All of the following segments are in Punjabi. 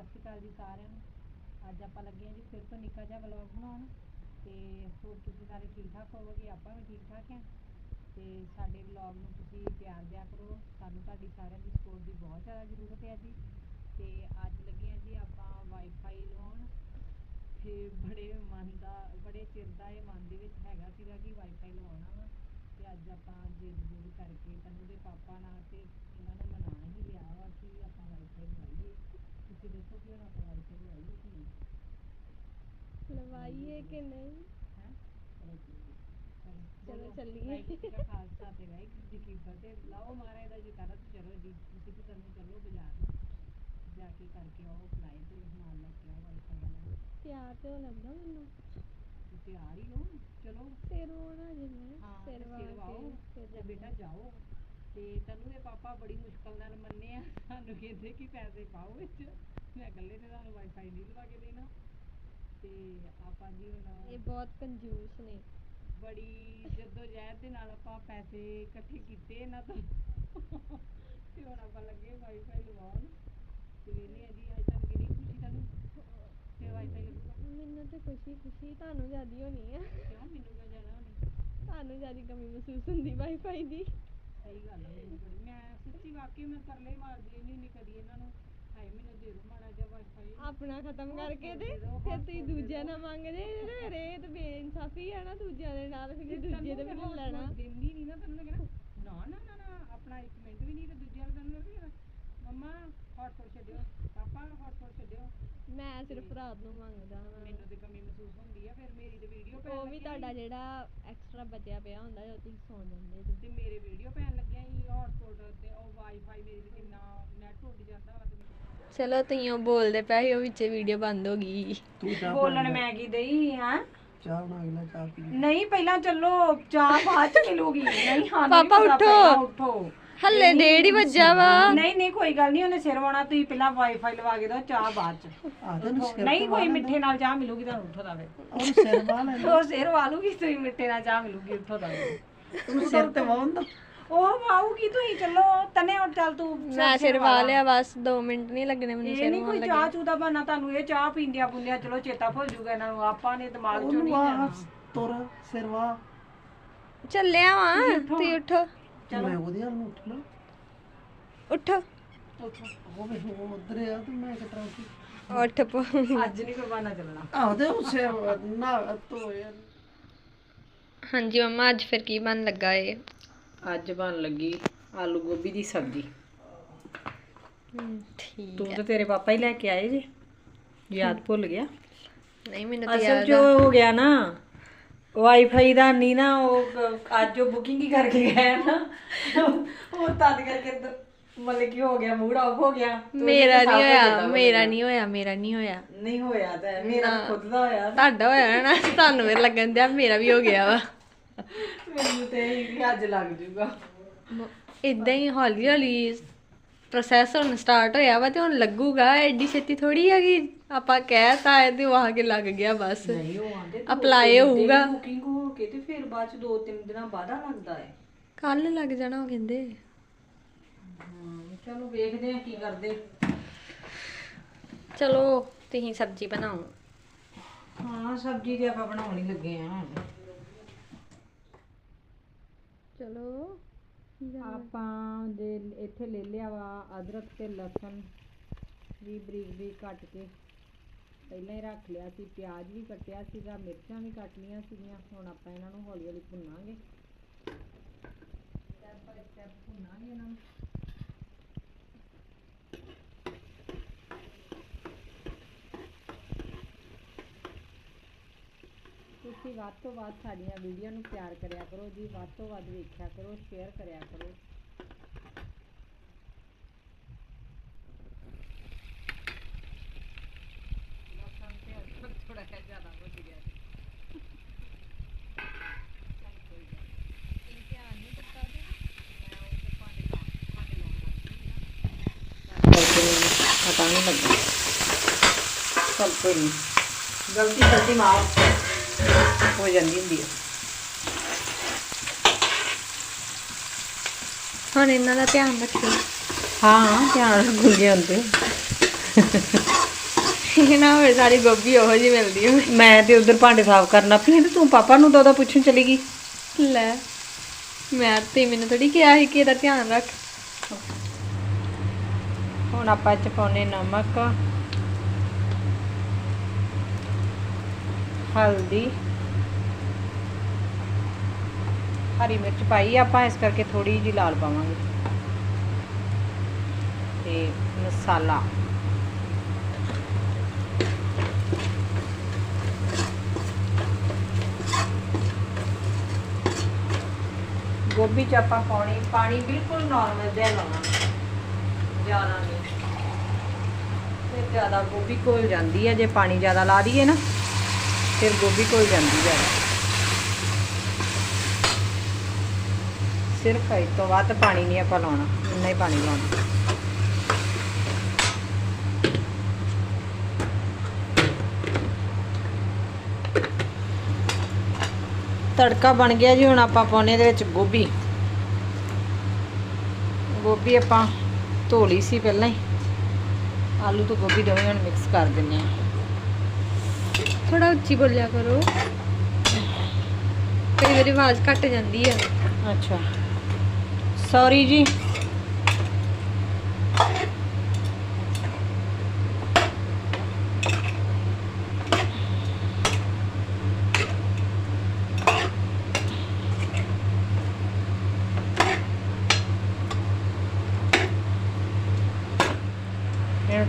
ਸਤਿ ਸ਼੍ਰੀ ਅਕਾਲ ਜੀ ਸਾਰਿਆਂ ਨੂੰ। ਅੱਜ ਆਪਾਂ ਲੱਗੇ ਹਾਂ ਜੀ ਫਿਰ ਤੋਂ ਨਿੱਕਾ ਜਿਹਾ ਵਲੌਗ ਬਣਾਉਣ। ਤੇ ਹੋਰ ਤੁਸੀਂ ਸਾਰੇ ਠੀਕ ਠਾਕ ਹੋਵੋਗੇ? ਆਪਾਂ ਵੀ ਠੀਕ ਠਾਕ ਹਾਂ। ਤੇ ਸਾਡੇ ਵਲੌਗ ਨੂੰ ਤੁਸੀਂ ਪਿਆਰ ਦਿਆ ਕਰੋ। ਸਾਨੂੰ ਤੁਹਾਡੀ ਸਾਰਿਆਂ ਦੀ ਸਪੋਰਟ ਦੀ ਬਹੁਤ ਜ਼ਿਆਦਾ ਜ਼ਰੂਰਤ ਹੈ ਜੀ। ਤੇ ਅੱਜ ਲੱਗੇ ਹਾਂ ਜੀ ਆਪਾਂ ਵਾਈਫਾਈ ਲਵਾਉਣ ਤੇ ਬੜੇ ਮਨ ਦਾ, ਬੜੇ ਚਿਰ ਦਾ ਇਹ ਮਨ ਦੇ ਵਿੱਚ ਹੈਗਾ ਸੀਗਾ ਕਿ ਵਾਈਫਾਈ ਲਵਾਉਣਾ ਵਾ। ਤੇ ਅੱਜ ਆਪਾਂ ਜਿੱਦ ਜਿੱਦ ਕਰਕੇ ਤੈਨੂੰ ਦੇ ਪਾਪਾ ਨਾਲ ਤੇ ਇਹਨਾਂ ਨੇ ਮਨਾ ਹੀ ਲਿਆ ਵਾ ਕਿ ਆਪਾਂ ਵਾਈਫਾਈ ਲਵਾਈਏ। ਲਵਾਈਏ ਕਿ ਨਹੀਂ? ਹੈਂ? ਚਲੋ। ਚੱਲੀਏ। ਖਾਲਸਾ ਤੇ ਵਾਹਿਗੁਰੂ ਜੀ ਕੀ ਫਤਿਹ। ਲਾਓ ਮਹਾਰਾਜ ਦਾ ਜਕਾਰਾ ਤੇ ਚਲੋ ਜੀ ਤੁਸੀਂ ਵੀ ਕਰਨੀ ਚੱਲੋ ਬਾਜ਼ਾਰ ਜਾ ਕੇ ਕਰਕੇ ਆਓ ਅਪਲਾਈ ਤੇ ਸਮਾਨ ਲੈ ਕੇ ਆਓ ਵਾਈਫਾਈ ਤਿਆਰ ਤੇ ਹੋ ਲੱਗਾ ਮੈਨੂੰ? ਤੁਸੀਂ ਆ ਰਹੀ ਹੋ। ਚਲੋ। ਸਿਰ ਹੋਣਾ ਜਿਵੇਂ ਹਾਂ ਸਿਰ ਵਾਓ ਤੇ ਬੇਟਾ ਜਾਓ। ਤੇ ਤੈਨੂੰ ਦੇ ਪਾਪਾ ਬੜੀ ਮੁਸ਼ਕਲ ਨਾਲ ਮੰਨੇ ਆ। ਸਾਨੂੰ ਕਹਿੰਦੇ ਕਿ ਪੈਸੇ ਪਾਓ ਵਿੱਚ। ਮੈਂ ਇਕੱਲੇ ਨੇ ਤੁਹਾਨੂੰ ਵਾਈਫਾਈ ਨਹੀਂ ਲਵਾ ਕੇ ਦੇਣਾ। ਤੇ ਆਪਾਂ ਜੀ ਹੁਣ ਇਹ ਬਹੁਤ ਕੰਜੂਸ ਨੇ ਬੜੀ ਜਦੋਂ ਜਹਿਦ ਦੇ ਨਾਲ ਆਪਾਂ ਪੈਸੇ ਇਕੱਠੇ ਕੀਤੇ ਇਹਨਾਂ ਤੋਂ। ਤੇ ਹੁਣ ਆਪਾਂ ਲੱਗੇ ਵਾਈਫਾਈ ਲਵਾਉਣ। ਤੇ ਵੇਲੇ ਆ ਜੀ ਅੱਜ ਤੱਕ ਕਿੰਨੀ ਖੁਸ਼ੀ ਤੁਹਾਨੂੰ ਤੇ ਵਾਈਫਾਈ ਮੈਨੂੰ ਤੇ ਖੁਸ਼ੀ ਖੁਸ਼ੀ ਤੁਹਾਨੂੰ ਜ਼ਿਆਦੀ ਹੋਣੀ ਆ। ਕਿਉਂ? ਮੈਨੂੰ ਕਿਉਂ ਜਾਣਾ ਹੋਣੀ? ਤੁਹਾਨੂੰ ਜ਼ਿਆਦੀ ਕਮੀ ਮਹਿਸੂਸ ਹੁੰਦੀ ਵਾਈਫਾਈ ਦੀ। ਸਹੀ ਗੱਲ ਹੈ ਮੈਂ ਸੱਚੀ ਵਾਕਈ ਮੈਂ ਤਰਲੇ ਮਾਰਦੀ ਨਹੀਂ ਨਹੀਂ ਕਦੀ ਇਹਨਾਂ ਨੂੰ। ਹਾਏ ਮੈਨੂੰ ਦੇ ਦਿਓ ਮਾੜਾ ਜਿਹਾ ਵਾਈਫਾਈ ਆਪਣਾ ਖਤਮ ਕਰਕੇ ਤੇ ਫਿਰ ਤੁਸੀਂ ਦੂਜਿਆਂ। ਨਾਲ ਮੰਗਦੇ ਫਿਰ ਇਹ ਤੇ ਬੇਇਨਸਾਫੀ ਹੈ ਨਾ ਦੂਜਿਆਂ ਦੇ ਨਾਲ ਫਿਰ ਦੂਜੇ ਦੇ ਵੀ ਲੈ ਲੈਣਾ। ਦਿੰਦੀ ਨਹੀਂ ਨਾ ਤੈਨੂੰ ਕਹਿਣਾ ਨਾ ਨਾ ਨਾ ਨਾ ਆਪਣਾ ਇੱਕ ਮਿੰਟ ਵੀ ਨਹੀਂ ਤੇ ਦੂਜਿਆਂ ਨੂੰ ਤੈਨੂੰ ਕਹਿਣਾ, ਮੰਮਾ ਹੌਟਸਪੌਟ ਛੱਡਿਓ। ਪਾਪਾ ਹੌਟਸਪੌਟ ਛੱਡਿਓ। ਮੈਂ ਸਿਰਫ ਰਾਤ ਨੂੰ ਮੰਗਦਾ ਹਾਂ ਮੈਨੂੰ ਤੇ ਕਮੀ ਮਹਿਸੂਸ ਹੁੰਦੀ ਆ ਫਿਰ ਮੇਰੀ ਤੇ ਵੀਡੀਓ ਪੈਣ ਉਹ ਵੀ ਤੁਹਾਡਾ ਜਿਹੜਾ ਐਕਸਟਰਾ ਬਚਿਆ ਪਿਆ ਹੁੰਦਾ ਉਹ ਤੁਸੀਂ ਸੌਂ ਜਾਂਦੇ ਜੀ। ਤੇ ਮੇਰੇ ਵੀਡੀਓ ਪੈਣ ਲੱਗਿਆ ਸੀ ਹੌਟਸਪੌਟ ਤੇ ਉਹ ਵਾਈਫਾਈ ਮੇਰੀ ਤੇ ਕਿੰਨਾ ਨੈਟ ਉੱਡ ਜਾਂਦਾ ਵਾ ਤੇ ਚਲੋ ਤੁਸੀਂ ਬੋਲਦੇ ਪਏ ਸੀ ਉਹ ਵਿੱਚ ਵੀਡੀਓ ਬੰਦ ਹੋ ਗਈ। ਬੋਲਣ ਮੈਂ ਕੀ ਦਈ ਹਾਂ? ਚਾਹ ਬਣਾ ਕੇ ਲੈ ਚਾਹ ਪੀ। ਨਹੀਂ ਪਹਿਲਾਂ ਚੱਲੋ ਚਾਹ ਬਾਅਦ ਚ ਮਿਲੂਗੀ। ਨਹੀਂ ਹਾਂ ਪਾਪਾ ਉੱਠੋ। ਉੱਠੋ। ਹੱਲੇ ਡੇਢ ਹੀ ਵੱਜਾ ਵਾ। ਨਹੀਂ ਨਹੀਂ ਕੋਈ ਗੱਲ ਨਹੀਂ ਉਹਨੇ ਸਿਰ ਵਾਉਣਾ ਤੁਸੀਂ ਪਹਿਲਾਂ ਵਾਈਫਾਈ ਲਵਾ ਕੇ ਦਿਓ ਚਾਹ ਬਾਅਦ ਚ। ਆ ਤੈਨੂੰ ਸਿਰ ਨਹੀਂ ਕੋਈ ਮਿੱਠੇ ਨਾਲ ਚਾਹ ਮਿਲੂਗੀ ਤੁਹਾਨੂੰ ਉੱਠੋ ਦਾਵੇ ਉਹ ਸਿਰ ਵਾਹ ਲੈ ਉਹ ਸਿਰ ਵਾਲੂਗੀ ਤੁਸੀਂ ਮਿੱਠੇ ਨਾਲ ਚਾਹ ਮਿਲੂਗੀ ਉੱਠੋ ਦਾਵੇ ਤੂੰ ਸਿਰ ਤੇ ਵਾਉਂਦਾ ਉਹ ਵਾਊਗੀ ਤੁਸੀਂ ਚੱਲੋ ਤਨੇ ਉੱਠ ਚੱਲ ਤੂੰ ਮੈਂ ਸਿਰ ਵਾ ਲਿਆ ਬਸ 2 ਮਿੰਟ ਨਹੀਂ ਲੱਗਣੇ ਮੈਨੂੰ ਇਹ ਸਿਰ ਨਹੀਂ ਕੋਈ ਚਾਹ ਚੂ ਦਾ ਬਹਾਨਾ ਤੁਹਾਨੂੰ ਇਹ ਚਾਹ ਪੀਂਦਿਆਂ ਪੁੰਦਿਆਂ ਚਲੋ ਚੇਤਾ ਭੁੱਲ ਜੂਗਾ ਇਹਨਾਂ ਨੂੰ ਆਪਾਂ ਨੇ ਦਿਮਾਗ ਚੋਂ ਨਹੀਂ ਤੁਰ ਸਿਰ ਵਾਹ। ਚੱਲਿਆ ਵਾਂ ਤੁਸੀਂ ਉੱਠੋ। ਮੈਂ ਉਹਦੇ ਵੱਲ ਨੂੰ ਉੱਠਣਾ। ਉੱਠੋ। ਉਹ ਵੇ ਉਹ ਉਧਰ ਆ ਤੇ ਮੈਂ ਕਿਤਰਾ ਸੀ ਉੱਠ। ਪੋ। ਅੱਜ ਨਹੀਂ ਕੋਈ ਬਹਾਨਾ ਚੱਲਣਾ। ਆਹ ਤੇ ਉਹ ਸਿਰ ਨਾ ਤੋਏ ਹਾਂਜੀ ਮੰਮਾ ਅੱਜ ਫਿਰ ਕੀ ਬਣ ਲੱਗਾ ਏ? ਅੱਜ ਬਣ ਲੱਗੀ ਆਲੂ ਗੋਭੀ ਦੀ ਸਬਜ਼ੀ। ਠੀਕ ਤੂੰ ਤੇ ਤੇਰੇ ਪਾਪਾ ਹੀ ਲੈ ਕੇ ਆਏ ਜੀ। ਯਾਦ ਭੁੱਲ ਗਿਆ। ਨਹੀਂ ਮੈਨੂੰ ਤਾਂ ਅਸਲ ਯਾਦ ਜੋ ਹੋ ਗਿਆ ਨਾ ਵਾਈਫਾਈ ਦਾ ਨਹੀਂ ਨਾ ਉਹ ਕ- ਅੱਜ ਉਹ ਬੁਕਿੰਗ ਹੀ ਕਰਕੇ ਗਏ ਨਾ। ਉਹ ਤਦ ਕਰਕੇ ਦ- ਮਤਲਬ ਕੀ ਹੋ ਗਿਆ ਮੂਡ ਆਫ ਹੋ ਗਿਆ। ਤੇ ਉਹਨੇ ਮੇਰਾ ਤਾਂ ਨਹੀਂ ਹੋਇਆ ਮੇਰਾ ਨਹੀਂ ਹੋਇਆ ਮੇਰਾ ਨਹੀਂ ਹੋਇਆ। ਨਹੀਂ ਹੋਇਆ ਤਾਂ ਹੈ, ਮੇਰਾ ਖੁਦ ਦਾ ਹੋਇਆ। ਤੁਹਾਡਾ ਹੋਇਆ ਨਾ ਤੁਹਾਨੂੰ ਮੇਰੇ ਲੱਗਣ ਦਿਆ ਮੇਰਾ ਵੀ ਹੋ ਗਿਆ ਵਾ। ਮੈਨੂੰ ਤੇ ਇਹ ਵੀ ਅੱਜ ਲੱਗ ਜੂਗਾ। ਇਦਾਂ ਹੀ ਹੌਲੀ ਹੌਲੀ ਪ੍ਰੋਸੈਸ ਹੁਣ ਸਟਾਰਟ ਹੋਇਆ ਵਾ ਤੇ ਹੁਣ ਲੱਗੂਗਾ ਐਡੀ ਛੇਤੀ ਥੋੜੀ ਹੈਗੀ ਆਪਾਂ ਕਹਿਤਾ ਹੈ ਤੇ ਉਹ ਆ ਕੇ ਲੱਗ ਗਿਆ ਬਸ। ਨਹੀਂ ਉਹ ਆਂਦੇ ਅਪਲਾਈ ਹੋਊਗਾ। ਬੁਕਿੰਗ ਹੋ ਕੇ ਤੇ ਫਿਰ ਬਾਅਦ ਚ ਦੋ ਤਿੰਨ ਦਿਨਾਂ ਬਾਅਦ ਲੱਗਦਾ ਹੈ ਕੱਲ ਲੱਗ ਜਾਣਾ ਉਹ ਕਹਿੰਦੇ। ਚਲੋ ਵੇਖਦੇ ਆ ਕੀ ਕਰਦੇ। ਚਲੋ ਤੁਸੀਂ ਸਬਜ਼ੀ ਬਣਾਓ। ਹਾਂ ਸਬਜ਼ੀ ਤੇ ਆਪਾਂ ਬਣਾਉਣ ਹੀ ਲੱਗੇ ਆ। ਚਲੋ। ਆਪਾਂ ਜੇ ਇੱਥੇ ਲੈ ਲਿਆ ਵਾ ਅਦਰਕ ਤੇ ਲਸਣ ਵੀ ਬਰੀਕ ਬਰੀਕ ਕੱਟ ਕੇ। ਪਹਿਲਾਂ ਹੀ ਰੱਖ ਲਿਆ ਸੀ, ਪਿਆਜ਼ ਵੀ ਕੱਟਿਆ ਸੀਗਾ, ਮਿਰਚਾਂ ਵੀ ਕੱਟ ਲਈਆਂ ਸੀਗੀਆਂ, ਹੁਣ ਆਪਾਂ ਇਹਨਾਂ ਨੂੰ ਹੌਲੀ ਹੌਲੀ ਭੁੰਨਾਂਗੇ। ਸਟੈਪ ਬਾਈ ਸਟੈਪ ਭੁੰਨਾਂਗੇ ਇਹਨਾਂ ਨੂੰ। ਤੁਸੀਂ ਵੱਧ ਤੋਂ ਵੱਧ ਸਾਡੀਆਂ ਵੀਡੀਓ ਨੂੰ ਪਿਆਰ ਕਰਿਆ ਕਰੋ ਜੀ, ਵੱਧ ਤੋਂ ਵੱਧ ਵੇਖਿਆ ਕਰੋ, ਸ਼ੇਅਰ ਕਰਿਆ ਕਰੋ। ਪਤਾ ਨਹੀਂ ਲੱਗਾ ਚੱਲ ਕੋਈ ਨਹੀਂ। ਗਲਤੀ ਗਲਤੀ ਮਾਫ ਹੋ ਜਾਂਦੀ ਹੁੰਦੀ ਹੈ ਹੁਣ ਇਹਨਾਂ ਦਾ ਧਿਆਨ ਰੱਖਿਓ। ਹਾਂ ਧਿਆਨ ਰੱਖ ਗੁੱਲ ਹੁੰਦੇ ਇਹ ਨਾ ਹੋਵੇ ਸਾਰੀ ਗੋਭੀ ਉਹੋ ਜੀ ਮਿਲਦੀ ਹੋਵੇ ਮੈਂ ਤੇ ਉਧਰ ਭਾਂਡੇ ਸਾਫ਼ ਕਰਨਾ ਪਈ ਤੇ ਤੂੰ ਪਾਪਾ ਨੂੰ ਦੋਦਾ ਪੁੱਛਣ ਚਲੀ ਗਈ। ਲੈ ਮੈਂ ਤੇ ਮੈਨੂੰ ਥੋੜੀ ਕਿਹਾ ਸੀ ਕਿ ਇਹਦਾ ਧਿਆਨ ਰੱਖ। ਹੁਣ ਆਪਾਂ ਚ ਪਾਉਨੇ ਨਮਕ ਹਲਦੀ ਹਰੀ ਮਿਰਚ ਪਾਈ ਆਪਾਂ ਇਸ ਕਰਕੇ ਥੋੜੀ ਜਿਹੀ ਲਾਲ ਪਾਵਾਂਗੇ। ਤੇ ਮਸਾਲਾ। ਗੋਭੀ ਚ ਆਪਾਂ ਪਾਉਣੀ, ਪਾਣੀ ਬਿਲਕੁਲ ਨਾਰਮਲ ਜਿਹਾ ਲਾਉਣਾ। ਜ਼ਿਆਦਾ ਨਹੀਂ। ਤੇ ਜ਼ਿਆਦਾ ਗੋਭੀ ਘੁਲ ਜਾਂਦੀ ਹੈ, ਜੇ ਪਾਣੀ ਜ਼ਿਆਦਾ ਲਾ ਦਈਏ ਨਾ, ਫਿਰ ਗੋਭੀ ਘੁਲ ਜਾਂਦੀ ਹੈ। ਸਿਰਫ ਇਸ ਤੋਂ ਵੱਧ ਪਾਣੀ ਨਹੀਂ ਆਪਾਂ ਲਾਉਣਾ, ਇੰਨਾ ਹੀ ਪਾਣੀ ਲਾਉਣਾ। ਤੜਕਾ ਬਣ ਗਿਆ ਜੀ ਹੁਣ ਆਪਾਂ ਪਾਉਣੇ ਇਹਦੇ ਵਿੱਚ ਗੋਭੀ। ਗੋਭੀ ਆਪਾਂ ਧੋ ਲਈ ਸੀ ਪਹਿਲਾਂ ਹੀ। ਆਲੂ ਤੇ ਗੋਭੀ ਦੋਵੇਂ ਹੁਣ ਮਿਕਸ ਕਰ ਦਿੰਨੇ ਆ ਥੋੜਾ ਉੱਚੀ ਬੋਲਿਆ ਕਰੋ। ਕਈ ਵਾਰੀ ਆਵਾਜ਼ ਘੱਟ ਜਾਂਦੀ ਆ। ਅੱਛਾ। ਸੌਰੀ ਜੀ।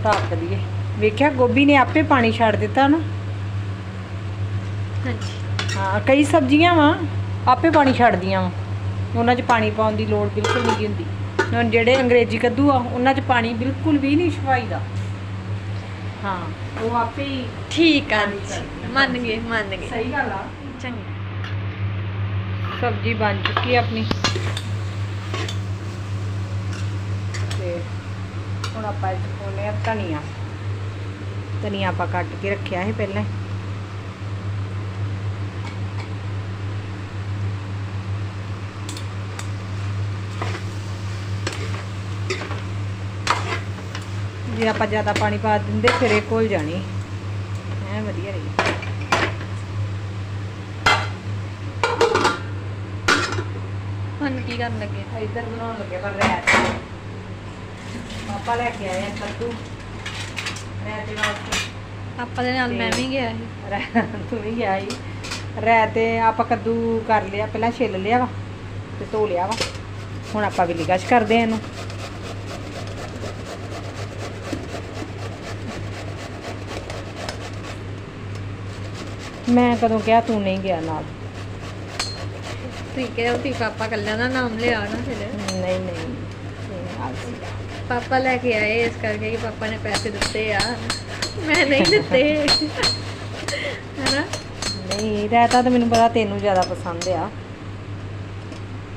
ਢੱਕ ਦਈਏ ਵੇਖਿਆ ਗੋਭੀ ਨੇ ਆਪੇ ਪਾਣੀ ਛੱਡ ਦਿੱਤਾ ਨਾ। ਹਾਂਜੀ। ਹਾਂ ਕਈ ਸਬਜ਼ੀਆਂ ਵਾ ਆਪੇ ਪਾਣੀ ਛੱਡਦੀਆਂ ਵਾ। ਉਹਨਾਂ 'ਚ ਪਾਣੀ ਪਾਉਣ ਦੀ ਲੋੜ ਬਿਲਕੁਲ ਨਹੀਂ ਹੁੰਦੀ। ਹੁਣ ਜਿਹੜੇ ਅੰਗਰੇਜ਼ੀ ਕੱਦੂ ਆ ਉਹਨਾਂ 'ਚ ਪਾਣੀ ਬਿਲਕੁਲ ਵੀ ਨਹੀਂ ਛਵਾਈਦਾ ਹਾਂ ਉਹ ਆਪੇ ਹੀ ਠੀਕ ਆ ਜੀ। ਮੰਨ ਗਏ ਮੰਨ ਗਏ। ਸਹੀ ਗੱਲ ਆ। ਚੰਗਾ। ਸਬਜ਼ੀ ਬਣ ਚੁੱਕੀ ਆਪਣੀ। ਤੇ ਹੁਣ ਆਪਾਂ ਇਹ 'ਚ ਪਾਉਂਦੇ ਆ ਧਨੀਆ। ਧਨੀਆ ਆਪਾਂ ਕੱਟ ਕੇ ਰੱਖਿਆ ਸੀ ਪਹਿਲਾਂ। ਜੇ ਆਪਾਂ ਜ਼ਿਆਦਾ ਪਾਣੀ ਪਾ ਦਿੰਦੇ ਫਿਰ ਇਹ ਘੁਲ ਜਾਣੀ। ਐ ਵਧੀਆ ਰਹੀ। ਹੁਣ ਕੀ ਕਰਨ ਲੱਗੇ? ਇੱਧਰ ਬਣਾਉਣ ਲੱਗੇ ਪਰ ਰੈਤ। ਪਾਪਾ ਲੈ ਕੇ ਆਏ ਆ ਕੱਦੂ। ਦੇ ਵਾਸਤੇ ਆਪਾਂ ਦੇ ਨਾਲ ਮੈਂ ਵੀ ਗਿਆ ਸੀ। ਰੈ- ਤੂੰ ਵੀ ਗਿਆ ਸੀ। ਰੈਤ ਤੇ ਆਪਾਂ ਕੱਦੂ ਕਰ ਲਿਆ ਪਹਿਲਾਂ ਛਿੱਲ ਲਿਆ ਵਾ ਤੇ ਧੋ ਲਿਆ ਵਾ। ਹੁਣ ਆਪਾਂ ਵੀ ਲਿਗਾਸ਼ ਕਰਦੇ ਆ ਇਹਨੂੰ। ਮੈਂ ਕਦੋਂ ਕਿਹਾ ਤੂੰ ਨਹੀਂ ਗਿਆ ਨਾਲ? ਠੀਕ ਹੈ ਉਹ ਪਾਪਾ ਕੱਲਿਆਂ ਦਾ ਨਾਮ ਲਿਆ ਨਾ ਫਿਰ। ਨਹੀਂ ਨਹੀਂ ਸੀ। ਪਾਪਾ ਲੈ ਕੇ ਆਏ ਇਸ ਕਰਕੇ ਕਿ ਪਾਪਾ ਨੇ ਪੈਸੇ ਦਿੱਤੇ ਆ। ਮੈਂ ਨਹੀਂ ਦਿੱਤੇ। ਹੈਨਾ? ਨਹੀਂ ਰਾਇਤਾ ਤਾਂ ਮੈਨੂੰ ਪਤਾ ਤੈਨੂੰ ਜ਼ਿਆਦਾ ਪਸੰਦ ਆ।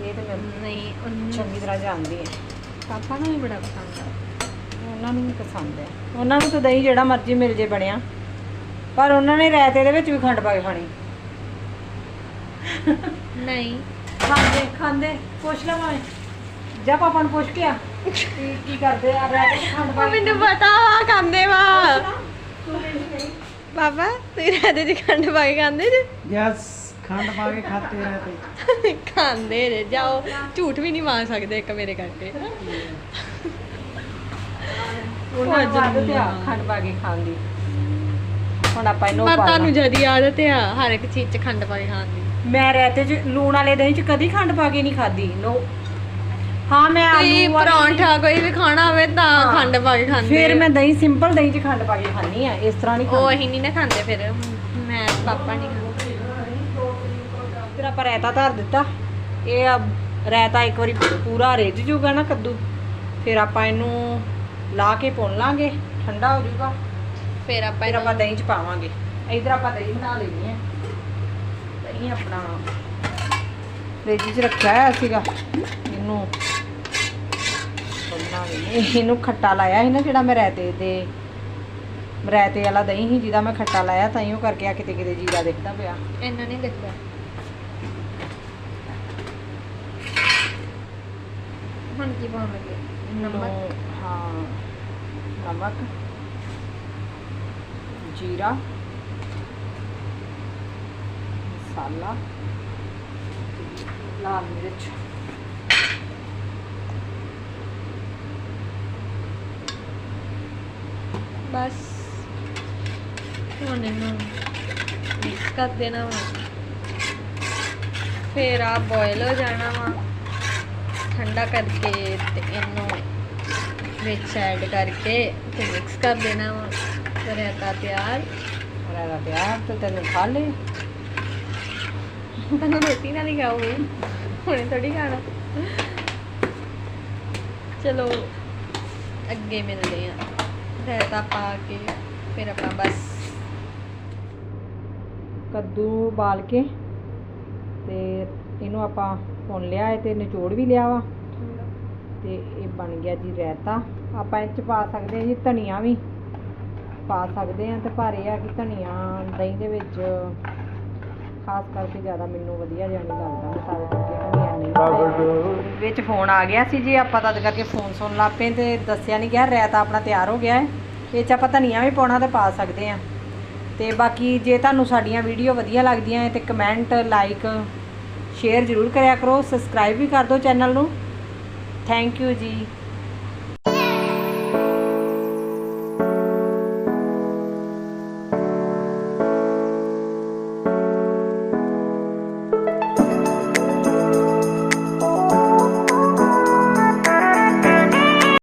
ਇਹ ਤਾਂ ਮੈਂ ਨਹੀਂ ਉਹਨੂੰ ਚੰਗੀ ਤਰ੍ਹਾਂ ਜਾਣਦੀ ਆ ਪਾਪਾ ਨੂੰ ਵੀ ਬੜਾ ਪਸੰਦ ਆ। ਉਹਨਾਂ ਨੂੰ ਵੀ ਪਸੰਦ ਹੈ ਉਹਨਾਂ ਨੂੰ ਤਾਂ ਦਹੀਂ ਜਿਹੜਾ ਮਰਜ਼ੀ ਮਿਲ ਜੇ ਬਣਿਆ। ਪਰ ਉਹਨਾਂ ਨੇ ਰਾਇਤੇ ਦੇ ਵਿੱਚ ਵੀ ਖੰਡ ਪਾ ਕੇ ਖਾਣੀ। ਨਹੀਂ। ਖਾਂਦੇ ਖਾਂਦੇ ਪੁੱਛ ਲੈ ਭਾਵੇਂ ਜਾ ਪਾਪਾ ਨੂੰ ਪੁੱਛ ਕੇ ਆ। ਕੀ ਕੀ ਕਰਦੇ ਆ ਰਾਇਤੇ ਚ ਖੰਡ ਪਾ ਕੇ ਮੈਨੂੰ ਪਤਾ ਵਾ ਖਾਂਦੇ ਵਾ। ਤੂੰ ਕਹਿੰਦੀ ਨਹੀਂ ਪਾਪਾ ਤੁਸੀਂ ਰਾਦੇ ਚ ਖੰਡ ਪਾ ਕੇ ਖਾਂਦੇ ਜੇ? ਯਸ ਖੰਡ ਪਾ ਕੇ ਖਾਤੇ ਰਹਤੇ ਖਾਂਦੇ ਜੇ ਜਾਓ। ਝੂਠ ਵੀ ਨਹੀਂ ਮਾਰ ਸਕਦੇ ਇੱਕ ਮੇਰੇ ਕਰਕੇ। ਉਹਨਾਂ ਨੂੰ ਆਦਤ ਆ ਖੰਡ ਪਾ ਕੇ ਖਾਣ ਦੀ। ਹੁਣ ਆਪਾਂ ਇਹਨੂੰ ਪਰ ਪਾ ਤੁਹਾਨੂੰ ਜਦੀ ਆਦਤ ਆ ਹਰ ਇੱਕ ਚੀਜ਼ ਚ ਖੰਡ ਪਾ ਕੇ ਖਾਣ ਦੀ। ਮੈਂ ਰਾਇਤੇ ਚ ਲੂਣ ਵਾਲੇ ਦਹੀਂ ਚ ਕਦੀ ਖੰਡ ਪਾ ਕੇ ਨਹੀਂ ਖਾਦੀ ਨੋ ਹਾਂ ਮੈਂ ਆਲੂ ਵਾਲੀ- ਪਰੌਂਠਾ ਕੋਈ ਵੀ ਖਾਣਾ ਹੋਵੇ ਤਾਂ। ਖੰਡ ਪਾ ਕੇ ਖਾਂਦੇ ਫਿਰ ਆ। ਮੈਂ ਦਹੀਂ ਸਿੰਪਲ ਦਹੀਂ ਚ ਖੰਡ ਪਾ ਕੇ ਖਾਣੀ ਆ ਇਸ ਤਰ੍ਹਾਂ ਨਹੀਂ ਉਹ ਅਸੀਂ ਨਹੀਂ ਨਾ ਖਾਂਦੇ ਫਿਰ ਮੈਂ ਪਾਪਾ ਨਹੀਂ ਖਾਂਦੇ। ਫਿਰ ਆਪਾਂ ਰਾਇਤਾ ਧਰ ਦਿੱਤਾ। ਇਹ ਆ ਰਾਇਤਾ ਇੱਕ ਵਾਰੀ ਪੂਰਾ ਰਿੱਝ ਜੂਗਾ ਨਾ ਕੱਦੂ। ਫਿਰ ਆਪਾਂ ਇਹਨੂੰ ਲਾ ਕੇ ਭੁੰਨ ਲਾਂਗੇ ਠੰਡਾ ਹੋ ਜਾਊਗਾ ਫਿਰ ਆਪਾਂ ਫਿਰ ਆਪਾਂ ਦਹੀਂ ਚ ਪਾਵਾਂਗੇ। ਇਧਰ ਆਪਾਂ ਦਹੀਂ ਬਣਾ ਲੈਣੀ ਹੈ ਦਹੀਂ ਆਪਣਾ ਫ੍ਰਿਜ 'ਚ ਰੱਖਿਆ ਹੋਇਆ ਸੀਗਾ। ਇਹਨੂੰ ਖੋਲ੍ਹਣਾ ਵੀ। ਇਹਨੂੰ ਖੱਟਾ ਲਾਇਆ ਸੀ ਨਾ ਜਿਹੜਾ ਮੈਂ ਰਾਇਤੇ ਦੇ ਰਾਇਤੇ ਵਾਲਾ ਦਹੀਂ ਸੀ ਜਿਹਦਾ ਮੈਂ ਖੱਟਾ ਲਾਇਆ ਤਾਂ ਇਹੋ ਕਰਕੇ ਆ ਕਿਤੇ ਕਿਤੇ ਜੀਰਾ ਦਿਖਦਾ ਪਿਆ। ਇਹਨਾਂ ਨਹੀਂ ਦਿਖਦਾ। ਹੁਣ ਕੀ ਪਾਉਣ ਲੱਗੇ? ਨਮਕ? ਹਾਂ ਨਮਕ ਜੀਰਾ ਮਸਾਲਾ ਲਾਲ ਮਿਰਚ। ਬਸ। ਹੁਣ ਇਹਨੂੰ ਮਿਕਸ ਕਰ ਦੇਣਾ ਵਾ। ਫਿਰ ਆ ਬੋਇਲ ਹੋ ਜਾਣਾ ਵਾ। ਠੰਡਾ ਕਰਕੇ ਤੇ ਇਹਨੂੰ ਵਿੱਚ ਐਡ ਕਰਕੇ ਤੇ ਮਿਕਸ ਕਰ ਦੇਣਾ ਵਾ। ਰਹਿਤਾ ਤਿਆਰ। ਰਾਇਤਾ ਪਿਆਰ ਤੇ ਤੈਨੂੰ ਖਾ ਲੈ ਤੁਹਾਨੂੰ ਰੋਟੀ ਨਾਲ ਹੀ ਖਾਓਗੇ। ਹੁਣੇ ਥੋੜੀ ਖਾਣਾ। ਚਲੋ ਅੱਗੇ ਮਿਲਦੇ ਆ ਰਹਿਤਾ ਪਾ ਕੇ ਫਿਰ ਆਪਾਂ ਬਸ ਕੱਦੂ ਬਾਲ ਕੇ ਤੇ ਇਹਨੂੰ ਆਪਾਂ ਭੁੰਨ ਲਿਆ ਹੈ ਤੇ ਨਿਚੋੜ ਵੀ ਲਿਆ ਵਾ। ਤੇ ਇਹ ਬਣ ਗਿਆ ਜੀ ਰਾਇਤਾ ਆਪਾਂ ਇਹ ਚ ਪਾ ਸਕਦੇ ਹਾਂ ਜੀ ਧਨੀਆ ਵੀ। ਪਾ ਸਕਦੇ ਹਾਂ ਤੇ ਪਰ ਇਹ ਆ ਕਿ ਧਨੀਆ ਦਹੀਂ ਦੇ ਵਿੱਚ ਖਾਸ ਕਰਕੇ ਜ਼ਿਆਦਾ ਮੈਨੂੰ ਵਧੀਆ ਨਹੀਂ ਲੱਗਦਾ ਮਸਾਲੇ ਕਰਕੇ ਨਹੀਂ। ਵਿੱਚ ਫੋਨ ਆ ਗਿਆ ਸੀ ਜੀ ਆਪਾਂ ਤਦ ਕਰਕੇ ਫੋਨ ਸੁਣ ਲੱਪੇ ਤੇ ਦੱਸਿਆ ਨਹੀਂ ਗਿਆ ਰਾਇਤਾ ਆਪਣਾ ਤਿਆਰ ਹੋ ਗਿਆ ਹੈ। ਇਹ ਚ ਆਪਾਂ ਧਨੀਆ ਵੀ ਪਾਉਣਾ ਤੇ ਪਾ ਸਕਦੇ ਹਾਂ। ਤੇ ਬਾਕੀ ਜੇ ਤੁਹਾਨੂੰ ਸਾਡੀਆਂ ਵੀਡੀਓ ਵਧੀਆ ਲੱਗਦੀਆਂ ਹੈ ਤੇ ਕਮੈਂਟ ਲਾਈਕ ਸ਼ੇਅਰ ਜ਼ਰੂਰ ਕਰਿਆ ਕਰੋ ਸਬਸਕ੍ਰਾਈਬ ਵੀ ਕਰ ਦਿਓ ਚੈਨਲ ਨੂੰ। ਥੈਂਕ ਯੂ ਜੀ।